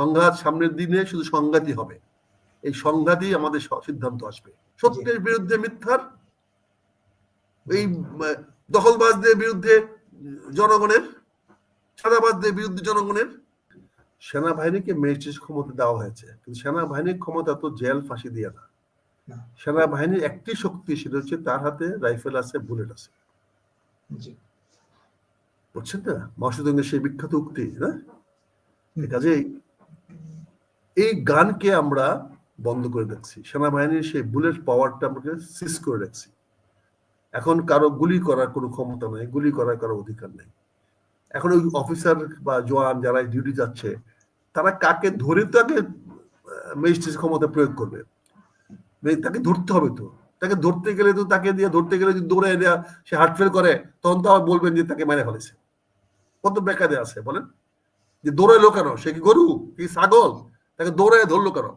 সংঘাত সামনের দিনে শুধু সংঘাতই হবে। এই সংঘাতই আমাদের সিদ্ধান্ত আসবে। সত্যের বিরুদ্ধে মিথ্যার এই দখলবাজদের বিরুদ্ধে জনগণের সাদাবাজদের বিরুদ্ধে জনগণের সেনাবাহিনীকে ম্যাজিস্ট্রেট ক্ষমতা দেওয়া হয়েছে। কিন্তু সেনাবাহিনীর ক্ষমতা তো জেল ফাঁসি দিয়ে না। সেনাবাহিনীর একটি শক্তি সেটা হচ্ছে তার হাতে রাইফেল আছে বুলেট আছে। বুঝছেন না? মহাসুদঙ্গের সেই বিখ্যাত উক্তি না। কাজেই এই গানকে আমরা বন্ধ করে রাখছি। সেনাবাহিনীর সেই বুলেট পাওয়ারটা আমরা সিজ করে রাখছি। এখন কারও গুলি করার কোনো ক্ষমতা নেই, গুলি করার কারও অধিকার নেই। এখন ওই অফিসার বা জওয়ান যারা ডিউটি যাচ্ছে, তারা কাকে ধরে তাকে ম্যাজিস্ট্রেট ক্ষমতা প্রয়োগ করবে? তাকে ধরতে হবে তো। তাকে ধরতে গেলে তো তাকে দিয়ে, ধরতে গেলে যদি দৌড়ে সে হার্ট ফেল করে, তখন তো আবার বলবেন যে তাকে মেরে ফেলেছে। কত বেকারে আছে, বলেন। যে দৌড়াইলো কেন? সে কি গরু? কি ছাগল? তাকে দৌড়ায় ধরলো কেন?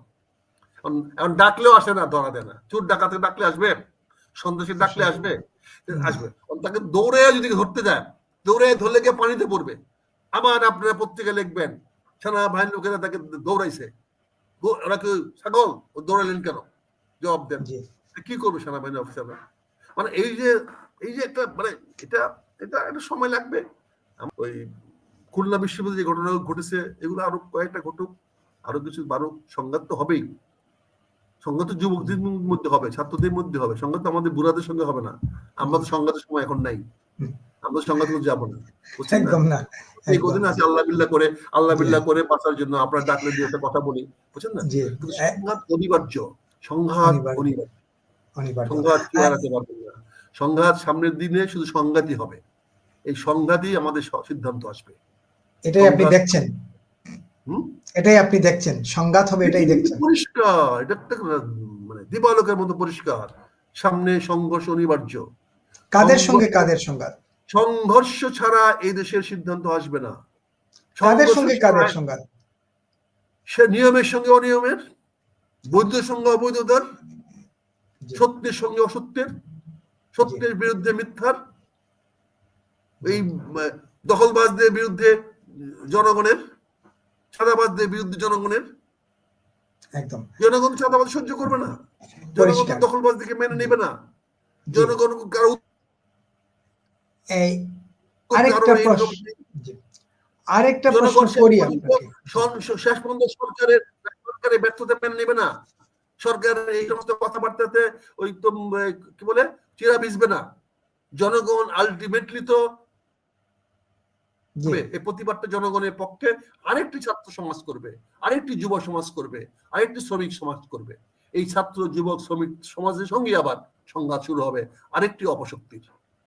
এখন ডাকলেও আসে না ধরা দেয় না। চোর ডাকাতে ডাকলে আসবে? সন্দেশের ডাকলে আসবে। আসবে? তাকে দৌড়ে যদি ধরতে যায় দৌড়ে ধরলে গিয়ে পানিতে পড়বে। আবার আপনারা পত্রিকা লিখবেন সেনা বাহিনীর লোকেরা তাকে দৌড়াইছে। ওরা কি ছাগল? ও দৌড়ালেন কেন? জবাব দেন। কি করবে সেনাবাহিনী অফিসাররা? মানে এই যে এই যে একটা মানে এটা এটা একটা সময় লাগবে। ওই খুলনা বিশ্ববিদ্যালয়ে যে ঘটনা ঘটেছে এগুলো আরও কয়েকটা ঘটুক আরও কিছু বারো সংঘাত তো হবেই। সংঘাত যুবকদের মধ্যে হবে ছাত্রদের মধ্যে হবে। সংঘাত আমাদের বুড়াদের সঙ্গে হবে না। আমরা তো সংঘাতের সময় এখন নাই। আমরা সংঘাত করতে যাব না একদম না এই কদিন আছে আল্লাহ বিল্লাহ করে আল্লাহ বিল্লাহ করে বাঁচার জন্য আপনার ডাকলে দিয়ে একটা কথা বলি বুঝছেন না? সংঘাত অনিবার্য সংঘাত অনিবার্য। সংঘাত কেউ এড়াতে পারবে না। সংঘাত সামনের দিনে শুধু সংঘাতই হবে। এই সংঘাতই আমাদের সিদ্ধান্ত আসবে। এটাই আপনি দেখছেন। এটাই আপনি দেখছেন। সংঘাত হবে এটাই দেখছেন। পরিষ্কার। এটা মানে দিবালোকের মতো পরিষ্কার। সামনে সংঘর্ষ অনিবার্য। কাদের সঙ্গে কাদের সংঘাত? সংঘর্ষ ছাড়া এই দেশের সিদ্ধান্ত আসবে না। কাদের সঙ্গে কাদের সংঘাত? সে নিয়মের সঙ্গে অনিয়মের বৈধের সঙ্গে অবৈধতার সত্যের সঙ্গে অসত্যের সত্যের বিরুদ্ধে মিথ্যার এই দখলবাজদের বিরুদ্ধে জনগণের সাদাবাজদের বিরুদ্ধে জনগণের? একদম। জনগণ চাঁদাবাদ সহ্য করবে না। জনগণ। দখলবাজদেরকে মেনে নেবে না। জনগণ কারও আরেকটা প্রশ্ন। আরেকটা প্রশ্ন করি আপনাকে। শেষ পর্যন্ত সরকারের সরকারের ব্যর্থতা মেনে নেবে না। সরকার এই সমস্ত কথাবার্তাতে ওই তো কি বলে? চিরা ভিজবে না। জনগণ আলটিমেটলি তো। এই প্রতিবাদটা জনগণের পক্ষে আরেকটি ছাত্র সমাজ করবে, আরেকটি যুব সমাজ করবে, আরেকটি শ্রমিক সমাজ করবে। এই ছাত্র, যুবক, শ্রমিক সমাজের সঙ্গে আবার সংঘাত শুরু হবে, আরেকটি অপশক্তির।